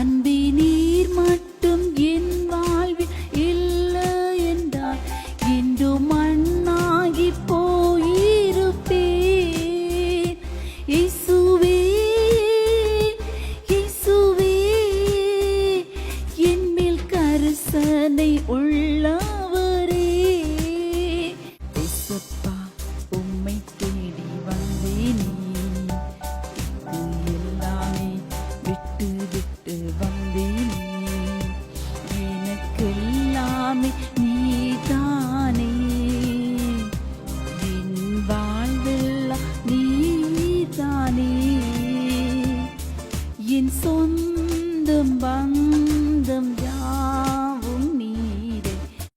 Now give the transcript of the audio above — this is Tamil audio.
அன்பி நீர் மட்டும் என் வாழ்வில் இல்லை என்றால் இன்று மண்ணாகி போயிருப்பேன். இசுவே இசுவே என் மேல் உள்ள உனக்கு வந்தேனே. எனக்கு எல்லாமே நீதானே. என் வாழ்வெல்லாம் நீதானே. என் சொந்தம் பந்தம் யார்